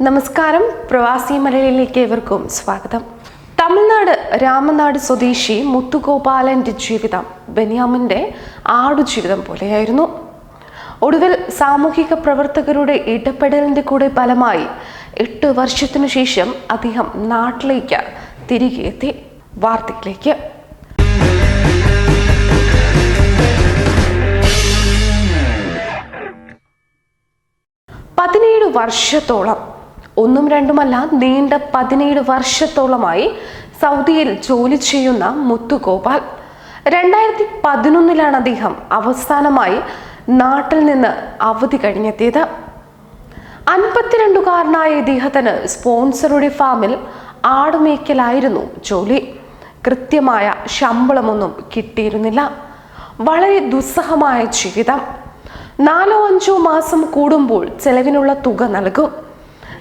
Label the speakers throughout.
Speaker 1: നമസ്കാരം. പ്രവാസി മലയാളിയിലേക്ക് ഏവർക്കും സ്വാഗതം. തമിഴ്നാട് രാമനാട് സ്വദേശി മുത്തുഗോപാലന്റെ ജീവിതം ബെന്യാമിന്റെ ആടുജീവിതം പോലെയായിരുന്നു. ഒടുവിൽ സാമൂഹിക പ്രവർത്തകരുടെ ഇടപെടലിന്റെ കൂടെ ഫലമായി എട്ട് വർഷത്തിനു ശേഷം അദ്ദേഹം നാട്ടിലേക്ക് തിരികെ എത്തി. വാർത്തയിലേക്ക്. പതിനേഴ് വർഷത്തോളം ഒന്നും രണ്ടുമല്ല നീണ്ട പതിനേഴ് വർഷത്തോളമായി സൗദിയിൽ ജോലി ചെയ്യുന്ന മുത്തുഗോപാൽ. രണ്ടായിരത്തി പതിനൊന്നിലാണ് അദ്ദേഹം അവസാനമായി നാട്ടിൽ നിന്ന് അവധി കഴിഞ്ഞെത്തിയത്. അൻപത്തിരണ്ടുകാരനായ ഇദ്ദേഹത്തിന് സ്പോൺസറുടെ ഫാമിൽ ആടുമേക്കലായിരുന്നു ജോലി. കൃത്യമായ ശമ്പളമൊന്നും കിട്ടിയിരുന്നില്ല. വളരെ ദുസ്സഹമായ ജീവിതം. നാലോ അഞ്ചോ മാസം കൂടുമ്പോൾ ചെലവിനുള്ള തുക നൽകും.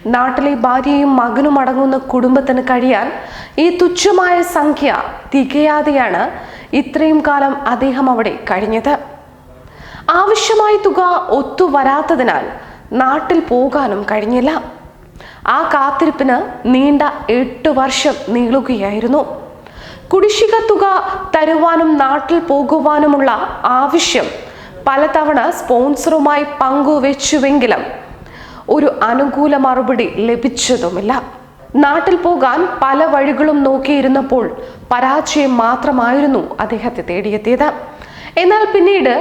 Speaker 1: നാട്ടിലെ ഭാര്യയും മകനും അടങ്ങുന്ന കുടുംബത്തിന് കഴിയാൻ ഈ തുച്ഛമായ സംഖ്യ തികയാതെയാണ് ഇത്രയും കാലം അദ്ദേഹം അവിടെ കഴിഞ്ഞത്. ആവശ്യമായ തുക ഒത്തുവരാത്തതിനാൽ നാട്ടിൽ പോകാനും കഴിഞ്ഞില്ല. ആ കാത്തിരിപ്പിന് നീണ്ട എട്ട് വർഷം നീളുകയായിരുന്നു. കുടിശ്ശിക തുക തരുവാനും നാട്ടിൽ പോകുവാനുമുള്ള ആവശ്യം പലതവണ സ്പോൺസറുമായി പങ്കുവെച്ചുവെങ്കിലും ഒരു അനുകൂല മറുപടി ലഭിച്ചതുമില്ല. നാട്ടിൽ പോകാൻ പല വഴികളും നോക്കിയിരുന്നപ്പോൾ പരാജയം മാത്രമായിരുന്നു അദ്ദേഹത്തെ തേടിയെത്തിയത്. എന്നാൽ പിന്നീട്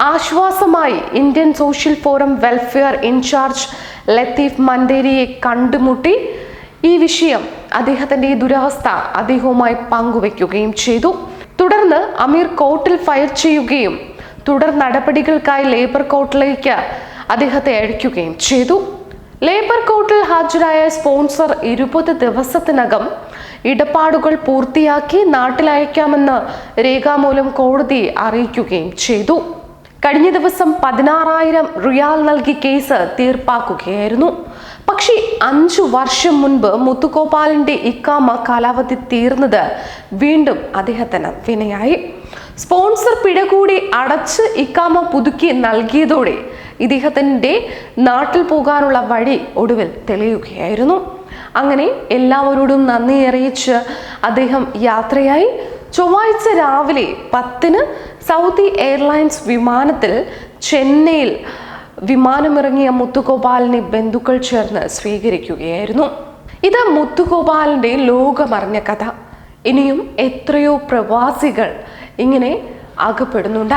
Speaker 1: ആശ്വാസമായി Indian social forum welfare in-charge Latheef മണ്ടേരിയെ കണ്ടുമുട്ടി ഈ വിഷയം അദ്ദേഹത്തിന്റെ ഈ ദുരവസ്ഥ അദ്ദേഹവുമായി പങ്കുവെക്കുകയും ചെയ്തു. തുടർന്ന് അമീർ കോർട്ടിൽ ഫയൽ ചെയ്യുകയും തുടർ നടപടികൾക്കായി ലേബർ കോർട്ടിലേക്ക് അദ്ദേഹത്തെ അയക്കുകയും ചെയ്തു. ലേബർ കോർട്ടിൽ ഹാജരായ സ്പോൺസർ ഇരുപത് ദിവസത്തിനകം ഇടപാടുകൾ പൂർത്തിയാക്കി നാട്ടിലയക്കാമെന്ന് രേഖാമൂലം കോടതി അറിയിക്കുകയും ചെയ്തു. കഴിഞ്ഞ ദിവസം പതിനാറായിരം റിയാൽ നൽകി കേസ് തീർപ്പാക്കുകയായിരുന്നു. പക്ഷേ അഞ്ചു വർഷം മുൻപ് മുത്തുഗോപാലിന്റെ ഇക്കാമ കാലാവധി തീർന്നത് വീണ്ടും അദ്ദേഹത്തിന് വിനയായി. സ്പോൺസർ പിഴകൂടി അടച്ച് ഇക്കാമ പുതുക്കി നൽകിയതോടെ ഇദ്ദേഹത്തിന്റെ നാട്ടിൽ പോകാനുള്ള വഴി ഒടുവിൽ തെളിയുകയായിരുന്നു. അങ്ങനെ എല്ലാവരോടും നന്ദി അറിയിച്ച് അദ്ദേഹം യാത്രയായി. ചൊവ്വാഴ്ച രാവിലെ പത്തിന് സൗദി എയർലൈൻസ് വിമാനത്തിൽ ചെന്നൈയിൽ വിമാനമിറങ്ങിയ മുത്തുഗോപാലിനെ ബന്ധുക്കൾ ചേർന്ന് സ്വീകരിക്കുകയായിരുന്നു. ഇത് മുത്തുഗോപാലിന്റെ ലോകമറിഞ്ഞ കഥ. ഇനിയും എത്രയോ പ്രവാസികൾ ഇങ്ങനെ അകപ്പെടുന്നുണ്ട്.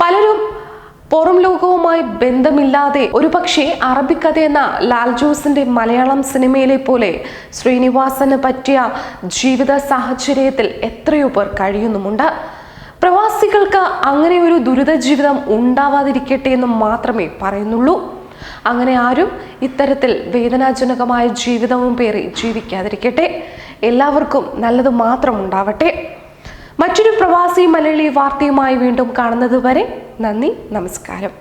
Speaker 1: പലരും പുറം ലോകവുമായി ബന്ധമില്ലാതെ ഒരുപക്ഷെ അറബിക്കഥ എന്ന ലാൽ ജോസിന്റെ മലയാളം സിനിമയിലെ പോലെ ശ്രീനിവാസന് പറ്റിയ ജീവിത സാഹചര്യത്തിൽ എത്രയോ പേർ കഴിയുന്നുമുണ്ട്. പ്രവാസികൾക്ക് അങ്ങനെ ഒരു ദുരിത ജീവിതം ഉണ്ടാവാതിരിക്കട്ടെ എന്ന് മാത്രമേ പറയുന്നുള്ളൂ. അങ്ങനെ ആരും ഇത്തരത്തിൽ വേദനാജനകമായ ജീവിതവും പേറി ജീവിക്കാതിരിക്കട്ടെ. എല്ലാവർക്കും നല്ലത് മാത്രം ഉണ്ടാവട്ടെ. മറ്റൊരു പ്രവാസി മലയാളി വാർത്തയുമായി വീണ്ടും കാണുന്നത് വരെ നന്ദി നമസ്കാരം.